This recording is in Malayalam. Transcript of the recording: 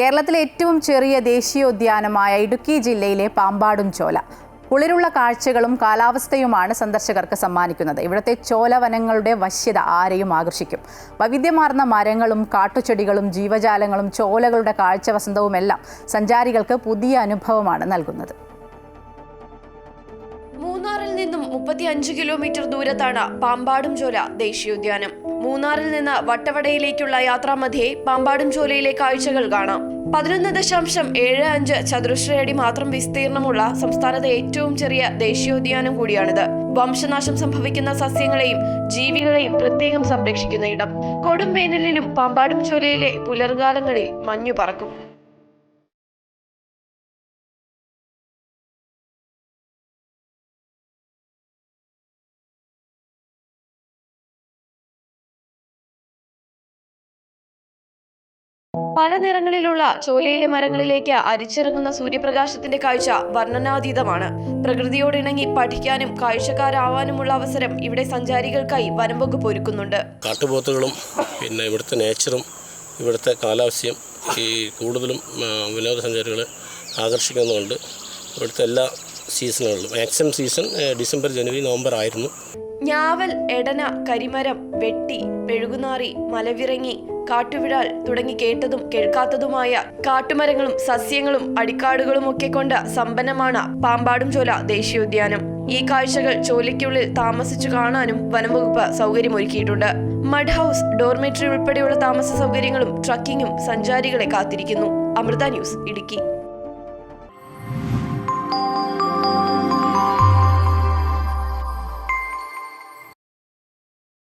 കേരളത്തിലെ ഏറ്റവും ചെറിയ ദേശീയോദ്യാനമായ ഇടുക്കി ജില്ലയിലെ പാമ്പാടും ചോല. കുളിരുള്ള കാഴ്ചകളും കാലാവസ്ഥയുമാണ് സന്ദർശകർക്ക് സമ്മാനിക്കുന്നത്. ഇവിടുത്തെ ചോലവനങ്ങളുടെ വശ്യത ആരെയും ആകർഷിക്കും. വൈവിധ്യമാർന്ന മരങ്ങളും കാട്ടുചെടികളും ജീവജാലങ്ങളും ചോലകളുടെ കാഴ്ച വസന്തവുമെല്ലാം സഞ്ചാരികൾക്ക് പുതിയ അനുഭവമാണ് നൽകുന്നത്. നിന്നും മുപ്പത്തി അഞ്ച് കിലോമീറ്റർ ദൂരത്താണ് പാമ്പാടും ചോല ദേശീയോദ്യാനം. മൂന്നാറിൽ നിന്ന് വട്ടവടയിലേക്കുള്ള യാത്രാമധ്യേ പാമ്പാടും ചോലയിലെ കാഴ്ചകൾ കാണാം. പതിനൊന്ന് ദശാംശം ഏഴ് അഞ്ച് ചതുരശ്ര അടി മാത്രം വിസ്തീർണമുള്ള സംസ്ഥാനത്തെ ഏറ്റവും ചെറിയ ദേശീയോദ്യാനം കൂടിയാണിത്. വംശനാശം സംഭവിക്കുന്ന സസ്യങ്ങളെയും ജീവികളെയും പ്രത്യേകം സംരക്ഷിക്കുന്ന ഇടം. കൊടും വേനലിലും പാമ്പാടും ചോലയിലെ പുലർകാലങ്ങളിൽ മഞ്ഞു പറക്കും പല നിറങ്ങളിലുള്ള ചോലയിലെ മരങ്ങളിലേക്ക് അരിച്ചിറങ്ങുന്ന സൂര്യപ്രകാശത്തിന്റെ കാഴ്ച വർണനാതീതമാണ്. പ്രകൃതിയോടിണങ്ങി പഠിക്കാനും കാഴ്ചക്കാരാവാനുമുള്ള അവസരം ഇവിടെ സഞ്ചാരികൾക്കായി വനംവകുപ്പ് ഒരുക്കുന്നുണ്ട്. കാട്ടുപോത്തുകളും പിന്നെ ഇവിടുത്തെ നേച്ചറും ഇവിടുത്തെ കാലാവസ്ഥയും ഈ കൂടുതലും വിനോദസഞ്ചാരികളെ ആകർഷിക്കുന്നുണ്ട് ഇവിടുത്തെ എല്ലാ സീസണുകളിലും മാക്സിമം സീസൺ ഡിസംബർ ജനുവരി നവംബർ ആയിരുന്നു. ഞാവൽ എടന കരിമരം വെട്ടി പെഴുകുനാറി മലവിറങ്ങി കാട്ടുവിഴാൽ തുടങ്ങി കേട്ടതും കേൾക്കാത്തതുമായ കാട്ടുമരങ്ങളും സസ്യങ്ങളും അടിക്കാടുകളും ഒക്കെ കൊണ്ട് സമ്പന്നമാണ് പാമ്പാടും ചോല ദേശീയോദ്യാനം. ഈ കാഴ്ചകൾ ചോലയ്ക്കുള്ളിൽ താമസിച്ചു കാണാനും വനംവകുപ്പ് സൗകര്യമൊരുക്കിയിട്ടുണ്ട്. മഡ് ഹൗസ് ഡോർമെട്രി ഉൾപ്പെടെയുള്ള താമസ സൗകര്യങ്ങളും ട്രക്കിങ്ങും സഞ്ചാരികളെ കാത്തിരിക്കുന്നു. അമൃത ന്യൂസ് ഇടുക്കി.